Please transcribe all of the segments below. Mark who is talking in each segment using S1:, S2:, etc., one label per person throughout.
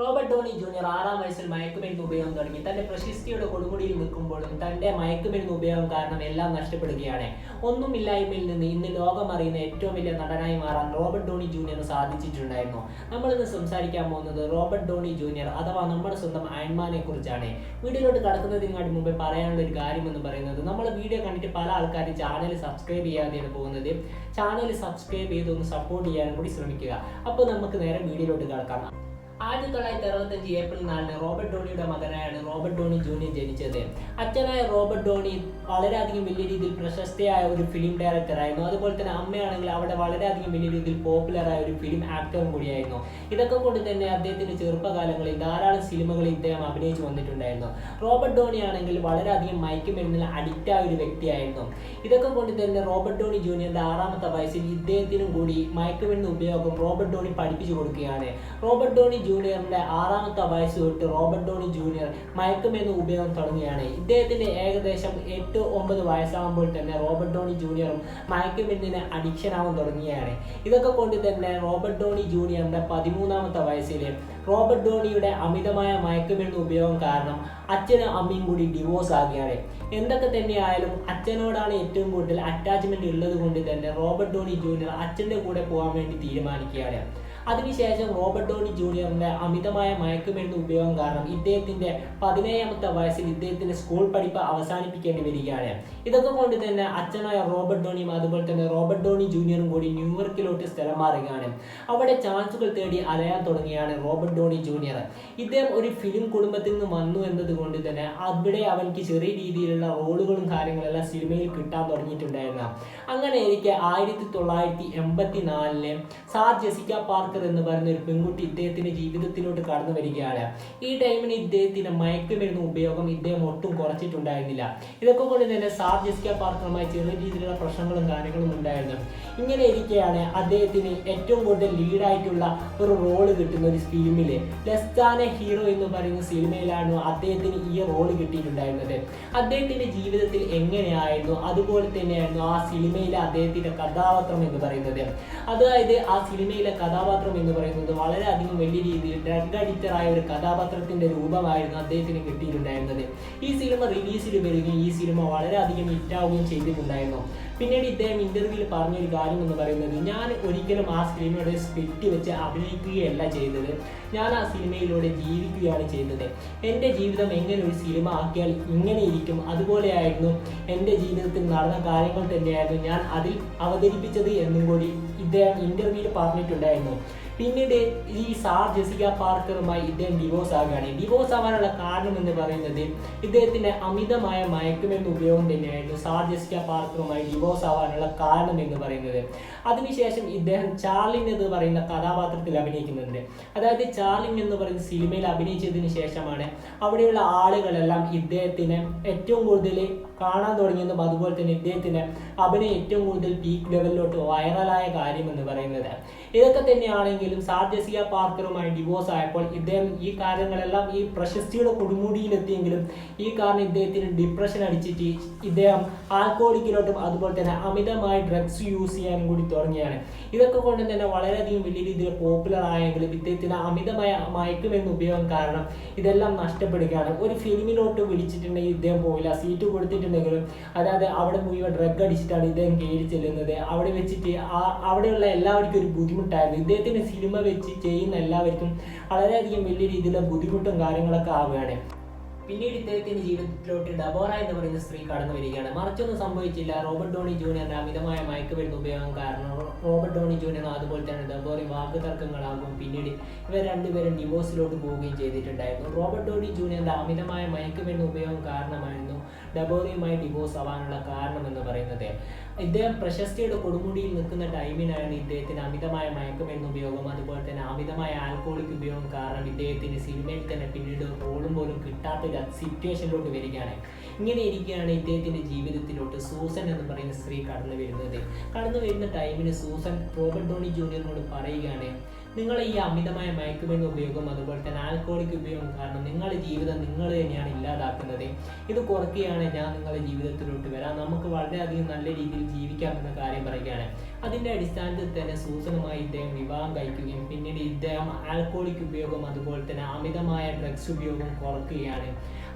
S1: Robert Downey junior ആറാം വയസ്സിൽ മയക്കുമരുന്ന് ഉപയോഗം തുടങ്ങി. തന്റെ പ്രശസ്തിയുടെ കൊടുമുടിയിൽ നിൽക്കുമ്പോഴും തന്റെ മയക്കുമരുന്ന് ഉപയോഗം കാരണം എല്ലാം നഷ്ടപ്പെടുകയാണ്. ഒന്നുമില്ലായ്മയിൽ നിന്ന് ഇന്ന് ലോകം അറിയുന്ന ഏറ്റവും വലിയ നടനായി മാറാൻ റോബർട്ട് ഡോണി ജൂനിയർ സാധിച്ചിട്ടുണ്ടായിരുന്നു. നമ്മൾ ഇന്ന് സംസാരിക്കാൻ പോകുന്നത് റോബർട്ട് ഡോണി ജൂനിയർ അഥവാ നമ്മുടെ സ്വന്തം അയൺമാനെ കുറിച്ചാണ്. വീഡിയോയിലോട്ട് കടക്കുന്നതിനായിട്ട് മുമ്പേ പറയാനുള്ള ഒരു കാര്യം എന്ന് പറയുന്നത് നമ്മൾ വീഡിയോ കണ്ടിട്ട് പല ആൾക്കാരും ചാനൽ സബ്സ്ക്രൈബ് ചെയ്യാതെയാണ് പോകുന്നത്. ചാനൽ സബ്സ്ക്രൈബ് ചെയ്ത് ഒന്ന് സപ്പോർട്ട് ചെയ്യാനും കൂടി ശ്രമിക്കുക. അപ്പോൾ നമുക്ക് നേരെ വീഡിയോയിലോട്ട് കിടക്കാം. ആയിരത്തി തൊള്ളായിരത്തി അറുപത്തഞ്ച് ഏപ്രിൽ നാലിന് റോബർട്ട് ഡോണിയുടെ മകനായാണ് റോബർട്ട് ഡോണി ജൂനിയർ ജനിച്ചത്. അച്ഛനായ റോബർട്ട് ഡോണി വളരെയധികം വലിയ രീതിയിൽ പ്രശസ്തയായ ഒരു ഫിലിം ഡയറക്ടറായിരുന്നു അതുപോലെ തന്നെ അമ്മയാണെങ്കിൽ അവിടെ വളരെയധികം വലിയ രീതിയിൽ പോപ്പുലറായ ഒരു ഫിലിം ആക്ടറും കൂടിയായിരുന്നു. ഇതൊക്കെ കൊണ്ട് തന്നെ അദ്ദേഹത്തിന്റെ ചെറുപ്പകാലങ്ങളിൽ ധാരാളം സിനിമകളിൽ ഇദ്ദേഹം അഭിനയിച്ചു വന്നിട്ടുണ്ടായിരുന്നു. റോബർട്ട് ഡോണി ആണെങ്കിൽ വളരെയധികം മയക്കുമരുന്നിൽ അഡിക്റ്റ് ആയ ഒരു വ്യക്തിയായിരുന്നു. ഇതൊക്കെ കൊണ്ട് തന്നെ റോബർട്ട് ഡോണി ജൂനിയറിന്റെ ആറാമത്തെ വയസ്സിൽ ഇദ്ദേഹത്തിനും കൂടി മയക്കുമരുന്ന് ഉപയോഗം റോബർട്ട് ഡോണി പഠിപ്പിച്ചു കൊടുക്കുകയാണ്. റോബർട്ട് ഡോണി ജൂനിയറിന്റെ ആറാമത്തെ വയസ്സ് തൊട്ട് റോബർട്ട് ഡോണി ജൂനിയർ മയക്കുമരുന്ന് ഉപയോഗം തുടങ്ങുകയാണ്. ഇദ്ദേഹത്തിന്റെ ഏകദേശം എട്ട് ഒമ്പത് വയസ്സാകുമ്പോൾ തന്നെ റോബർട്ട് ഡോണി ജൂനിയറും മയക്കുമരുന്നിന് അഡിക്ഷൻ ആവാൻ തുടങ്ങുകയാണ്. ഇതൊക്കെ കൊണ്ട് തന്നെ റോബർട്ട് ഡോണി ജൂനിയറിന്റെ പതിമൂന്നാമത്തെ വയസ്സിൽ റോബർട്ട് ഡോണിയുടെ അമിതമായ മയക്കുമരുന്ന് ഉപയോഗം കാരണം അച്ഛനും അമ്മയും കൂടി ഡിവോഴ്സ് ആകുകയാണ്. എന്തൊക്കെ തന്നെയായാലും അച്ഛനോടാണ് ഏറ്റവും കൂടുതൽ അറ്റാച്ച്മെന്റ് ഉള്ളത് കൊണ്ട് തന്നെ റോബർട്ട് ഡോണി ജൂനിയർ അച്ഛന്റെ കൂടെ പോകാൻ വേണ്ടി തീരുമാനിക്കുകയാണ്. അതിനുശേഷം റോബർട്ട് ഡോണി ജൂനിയറിന്റെ അമിതമായ മയക്കുമരുന്ന് ഉപയോഗം കാരണം ഇദ്ദേഹത്തിന്റെ പതിനേഴാമത്തെ വയസ്സിൽ ഇദ്ദേഹത്തിന്റെ സ്കൂൾ പഠിപ്പ് അവസാനിപ്പിക്കേണ്ടി വരികയാണ്. ഇതൊക്കെ കൊണ്ട് തന്നെ അച്ഛനായ റോബർട്ട് ഡോണിയും അതുപോലെ തന്നെ റോബർട്ട് ഡോണി ജൂനിയറും കൂടി ന്യൂയോർക്കിലോട്ട് സ്ഥലം മാറുകയാണ്. അവിടെ ചാൻസുകൾ തേടി അലയാൻ തുടങ്ങിയാണ് റോബർട്ട് ഡോണി ജൂനിയർ. ഇദ്ദേഹം ഒരു ഫിലിം കുടുംബത്തിൽ നിന്ന് വന്നു എന്നതുകൊണ്ട് തന്നെ അവിടെ അവൻക്ക് ചെറിയ രീതിയിലുള്ള റോളുകളും കാര്യങ്ങളെല്ലാം സിനിമയിൽ കിട്ടാൻ തുടങ്ങിയിട്ടുണ്ടായിരുന്നു. അങ്ങനെ എനിക്ക് ആയിരത്തി തൊള്ളായിരത്തി എൺപത്തി നാലിലെ സാർ ജെസിക്ക പാർക്കർ എന്ന് പറയുന്ന ഒരു പെൺകുട്ടി ഇദ്ദേഹത്തിന്റെ ജീവിതത്തിലോട്ട് കടന്നു വരികയാണ്. ഈ ടൈമിന് ഇദ്ദേഹത്തിന്റെ മയക്കുമരുന്ന് ഉപയോഗം ഇദ്ദേഹം ഒട്ടും കുറച്ചിട്ടുണ്ടായിരുന്നില്ല. ഇതൊക്കെ കൊണ്ട് തന്നെ സാർ ജെസിക്ക പാർക്കറുമായി ചെറിയ രീതിയിലുള്ള പ്രശ്നങ്ങളും കാര്യങ്ങളും ഉണ്ടായിരുന്നു. ഇങ്ങനെ ഇരിക്കെയാണ് അദ്ദേഹത്തിന് ഏറ്റവും കൂടുതൽ ലീഡായിട്ടുള്ള ഒരു റോൾ കിട്ടുന്ന ഒരു ഫിലിമിൽ ലെസ്റ്റാന ഹീറോ എന്ന് പറയുന്ന സിനിമയിലാണ് അദ്ദേഹത്തിന് ഈ റോൾ കിട്ടിയിട്ടുണ്ടായിരുന്നത്. അദ്ദേഹത്തിന്റെ ജീവിതത്തിൽ എങ്ങനെയായിരുന്നു അതുപോലെ തന്നെയായിരുന്നു ആ സിനിമയിലെ അദ്ദേഹത്തിന്റെ കഥാപാത്രം എന്ന് പറയുന്നത്. അതായത് ആ സിനിമയിലെ കഥാപാത്രം എന്ന് പറയുന്നത് വളരെയധികം വലിയ രീതിയിൽ ഡ്രഗ് അഡിക്റ്റർ ആയ ഒരു കഥാപാത്രത്തിന്റെ രൂപമായിരുന്നു അദ്ദേഹത്തിന് കിട്ടിയിട്ടുണ്ടായിരുന്നത്. ഈ സിനിമ റിലീസിൽ വരികയും ഈ സിനിമ വളരെയധികം ഹിറ്റാവുകയും ചെയ്തിട്ടുണ്ടായിരുന്നു. പിന്നീട് ഇദ്ദേഹം ഇന്റർവ്യൂവിൽ പറഞ്ഞൊരു കാര്യം എന്ന് പറയുന്നത് ഞാൻ ഒരിക്കലും ആ സിനിമയുടെ സ്ക്രിപ്റ്റ് വെച്ച് അഭിനയിക്കുകയല്ല ചെയ്തത്. ഞാൻ ആ സിനിമയിലൂടെ ജീവിക്കുകയാണ് ചെയ്തത്. എന്റെ ജീവിതം എങ്ങനെ ഒരു സിനിമ ആക്കിയാൽ ഇങ്ങനെ ഇരിക്കും? അതുപോലെയായിരുന്നു എന്റെ ജീവിതത്തിൽ നടന്ന കാര്യങ്ങൾ തന്നെയായിരുന്നു ഞാൻ അതിൽ അവതരിപ്പിച്ചത് എന്നും കൂടി ഇദ്ദേഹം ഇന്റർവ്യൂവിൽ പറഞ്ഞിട്ടുണ്ടായിരുന്നു. പിന്നീട് ഈ സാർ ജെസിക പാർക്കറുമായി ഇദ്ദേഹം ഡിവോഴ്സ് ആവുകയാണ്. ഡിവോഴ്സ് ആവാനുള്ള കാരണം എന്ന് പറയുന്നത് ഇദ്ദേഹത്തിന്റെ അമിതമായ മയക്കുമരുന്ന് ഉപയോഗം തന്നെയായിരുന്നു സാർ ജെസിക പാർക്കറുമായി ഡിവോഴ്സ് ആവാനുള്ള കാരണം എന്ന് പറയുന്നത്. അതിനുശേഷം ഇദ്ദേഹം ചാർലിംഗ് എന്ന് പറയുന്ന കഥാപാത്രത്തിൽ അഭിനയിക്കുന്നുണ്ട്. അതായത് ചാർലിംഗ് എന്ന് പറയുന്ന സിനിമയിൽ അഭിനയിച്ചതിന് ശേഷമാണ് അവിടെയുള്ള ആളുകളെല്ലാം ഇദ്ദേഹത്തിന് ഏറ്റവും കൂടുതൽ കാണാൻ തുടങ്ങിയതും അതുപോലെ തന്നെ ഇദ്ദേഹത്തിന് അഭിനയം ഏറ്റവും കൂടുതൽ പീക്ക് ലെവലിലോട്ട് വൈറലായ കാര്യം എന്ന് പറയുന്നത്. ഇതൊക്കെ തന്നെയാണെങ്കിലും സാർ ജെസിയ പാർക്കറുമായി ഡിവോഴ്സ് ആയപ്പോൾ ഇദ്ദേഹം ഈ കാര്യങ്ങളെല്ലാം ഈ പ്രശസ്തിയുടെ കൊടുമുടിയിലെത്തിയെങ്കിലും ഈ കാരണം ഇദ്ദേഹത്തിന് ഡിപ്രഷൻ അടിച്ചിട്ട് ഇദ്ദേഹം ആൽക്കോളിക്കിലോട്ടും അതുപോലെ തന്നെ അമിതമായി ഡ്രഗ്സ് യൂസ് ചെയ്യാനും കൂടി തുടങ്ങിയാണ്. ഇതൊക്കെ കൊണ്ട് തന്നെ വളരെയധികം വലിയ രീതിയിൽ പോപ്പുലർ ആയെങ്കിലും ഇദ്ദേഹത്തിന് അമിതമായ മയക്കുമെന്ന ഉപയോഗം കാരണം ഇതെല്ലാം നഷ്ടപ്പെടുകയാണ്. ഒരു ഫിലിമിലോട്ട് വിളിച്ചിട്ടുണ്ടെങ്കിൽ ഇദ്ദേഹം പോയില്ല സീറ്റ് കൊടുത്തിട്ടുണ്ടെങ്കിലും അതായത് അവിടെ മുഴുവൻ ഡ്രഗ് അടിച്ചിട്ടാണ് ഇദ്ദേഹം കയറി ചെല്ലുന്നത്. അവിടെ വെച്ചിട്ട് ആ അവിടെയുള്ള എല്ലാവർക്കും ഒരു ബുദ്ധിമുട്ടായിരുന്നു. ഇദ്ദേഹത്തിന് സിനിമ വെച്ച് ചെയ്യുന്ന എല്ലാവർക്കും വളരെയധികം വലിയ രീതിയിലുള്ള ബുദ്ധിമുട്ടും കാര്യങ്ങളൊക്കെ ആവുകയാണ്. പിന്നീട് ഇദ്ദേഹത്തിന്റെ ജീവിതത്തിലോട്ട് ഡബോറ എന്ന് പറയുന്ന സ്ത്രീ കടന്നു വരികയാണ്. മറിച്ചൊന്നും സംഭവിച്ചില്ല. റോബർട്ട് ഡോണി ജൂനിയറിന്റെ അമിതമായ മയക്കുമരുന്ന് ഉപയോഗം കാരണം റോബർട്ട് ഡോണി ജൂനിയർ അതുപോലെ തന്നെ ഡബോറി വാക്കുതർക്കങ്ങളാകും പിന്നീട് ഇവർ രണ്ടുപേരും ഡിവോഴ്സിലോട്ട് പോവുകയും ചെയ്തിട്ടുണ്ടായിരുന്നു. റോബർട്ട് ഡോണി ജൂനിയറിന്റെ അമിതമായ മയക്കുമരുന്ന് ഉപയോഗം കാരണമായിരുന്നു ഡബോറിയുമായി ഡിവോഴ്സ് ആവാനുള്ള കാരണം എന്ന് പറയുന്നത്. ഇദ്ദേഹം പ്രശസ്തിയുടെ കൊടുമുടിയിൽ നിൽക്കുന്ന ടൈമിനാണ് ഇദ്ദേഹത്തിന് അമിതമായ മയക്കുമരുന്ന് ഉപയോഗം അതുപോലെ തന്നെ അമിതമായ ആൽക്കോളിക് ഉപയോഗം കാരണം ഇദ്ദേഹത്തിന് സിനിമയിൽ തന്നെ പിന്നീട് റോളും പോലും കിട്ടാത്ത ഒരു സിറ്റുവേഷനിലോട്ട് വരികയാണ്. ഇങ്ങനെ ഇരിക്കുകയാണ് ഇദ്ദേഹത്തിന്റെ ജീവിതത്തിലോട്ട് സൂസൻ എന്ന് പറയുന്ന സ്ത്രീ കടന്നു വരുന്നത്. കടന്നു വരുന്ന ടൈമിന് സൂസൻ റോബർട്ട് ഡോണി ജൂനിയറിനോട് പറയുകയാണ് നിങ്ങൾ ഈ അമിതമായ മയക്കുമരുന്ന് ഉപയോഗം അതുപോലെ തന്നെ ആൽക്കോളിക് ഉപയോഗം കാരണം നിങ്ങളുടെ ജീവിതം നിങ്ങൾ തന്നെയാണ് ഇല്ലാതാക്കുന്നത്. ഇത് കുറയ്ക്കുകയാണ് ഞാൻ നിങ്ങളുടെ ജീവിതത്തിലോട്ട് വരാം. നമുക്ക് വളരെയധികം നല്ല രീതിയിൽ ജീവിക്കാം എന്ന കാര്യം പറയുകയാണ്. അതിന്റെ അടിസ്ഥാനത്തിൽ തന്നെ സൂസനുമായി ഇദ്ദേഹം വിവാഹം കഴിക്കുകയും പിന്നീട് ഇദ്ദേഹം ആൽക്കോളിക് ഉപയോഗം അതുപോലെ തന്നെ അമിതമായ ഡ്രഗ്സ് ഉപയോഗം കുറക്കുകയാണ്.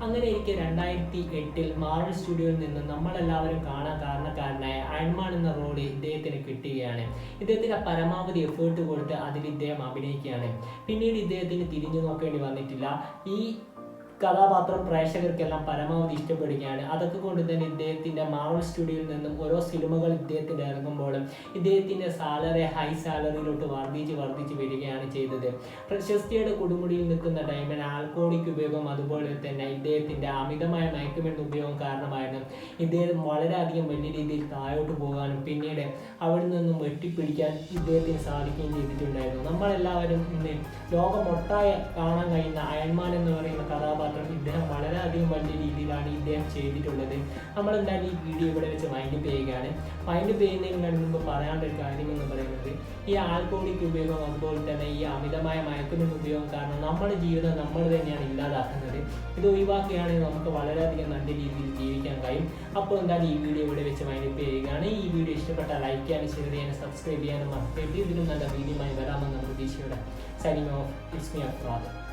S1: അങ്ങനെ എനിക്ക് രണ്ടായിരത്തി എട്ടിൽ മാർവൽ സ്റ്റുഡിയോയിൽ നിന്ന് നമ്മളെല്ലാവരും കാണാൻ കാരണക്കാരനായ അയൺമാൻ എന്ന റോൾ ഇദ്ദേഹത്തിന് കിട്ടുകയാണ്. ഇദ്ദേഹത്തിന് പരമാവധി എഫേർട്ട് കൊടുത്ത് അതിൽ ഇദ്ദേഹം അഭിനയിക്കുകയാണ്. പിന്നീട് ഇദ്ദേഹത്തിന് തിരിഞ്ഞു നോക്കേണ്ടി വന്നിട്ടില്ല. ഈ കഥാപാത്രം പ്രേക്ഷകർക്കെല്ലാം പരമാവധി ഇഷ്ടപ്പെടുകയാണ്. അതൊക്കെ കൊണ്ട് തന്നെ ഇദ്ദേഹത്തിന്റെ മാവൽ സ്റ്റുഡിയോയിൽ നിന്നും ഓരോ സിനിമകൾ ഇദ്ദേഹത്തിന് ഇറങ്ങുമ്പോഴും ഇദ്ദേഹത്തിന്റെ സാലറി ഹൈ സാലറിയിലോട്ട് വർദ്ധിച്ച് വർദ്ധിച്ച് വരികയാണ് ചെയ്തത്. പ്രശസ്തിയുടെ കൊടുമുടിയിൽ നിൽക്കുന്ന ഡയമണ്ട് ആൽക്കോളിക് ഉപയോഗം അതുപോലെ തന്നെ ഇദ്ദേഹത്തിന്റെ അമിതമായ മയക്കുമരുന്ന് ഉപയോഗം കാരണമായിരുന്നു. ഇദ്ദേഹം വളരെയധികം വലിയ രീതിയിൽ താഴോട്ട് പോകാനും പിന്നീട് അവിടെ നിന്നും വെട്ടിപ്പിടിക്കാൻ ഇദ്ദേഹത്തിന് സാധിക്കുകയും ചെയ്തിട്ടുണ്ടായിരുന്നു. നമ്മളെല്ലാവരും ഇന്ന് ലോകമൊട്ടായ കാണാൻ കഴിയുന്ന അയൺമാൻ എന്ന് പറയുന്ന കഥാപാത്രം ഇദ്ദേഹം വളരെയധികം വലിയ രീതിയിലാണ് ഇദ്ദേഹം ചെയ്തിട്ടുള്ളത്. നമ്മൾ എന്തായാലും ഈ വീഡിയോ ഇവിടെ വെച്ച് വൈൻഡപ്പ് ചെയ്യുകയാണ്. വൈൻഡപ്പ് ചെയ്യുന്നതിന് മുമ്പ് പറയാനുള്ള ഒരു കാര്യം എന്ന് പറയുന്നത് ഈ ആൽക്കോളിക് ഉപയോഗം അതുപോലെ തന്നെ ഈ അമിതമായ മയക്കുമരുന്ന് ഉപയോഗം കാരണം നമ്മുടെ ജീവിതം നമ്മൾ തന്നെയാണ് ഇല്ലാതാക്കുന്നത്. ഇത് ഒഴിവാക്കുകയാണെങ്കിൽ നമുക്ക് വളരെയധികം നല്ല രീതിയിൽ ജീവിക്കാൻ കഴിയും. അപ്പോൾ എന്തായാലും ഈ വീഡിയോ ഇവിടെ വെച്ച് വൈൻഡപ്പ് ചെയ്യുകയാണ്. ഈ വീഡിയോ ഇഷ്ടപ്പെട്ടാൽ ലൈക്ക് ചെയ്യാനും ഷെയർ ചെയ്യാനും സബ്സ്ക്രൈബ് ചെയ്യാനും മറക്കരുത്. ഇതിലും നല്ല വീഡിയോ വരാമെന്ന പ്രതീക്ഷയോടെ signing off it's me Afrad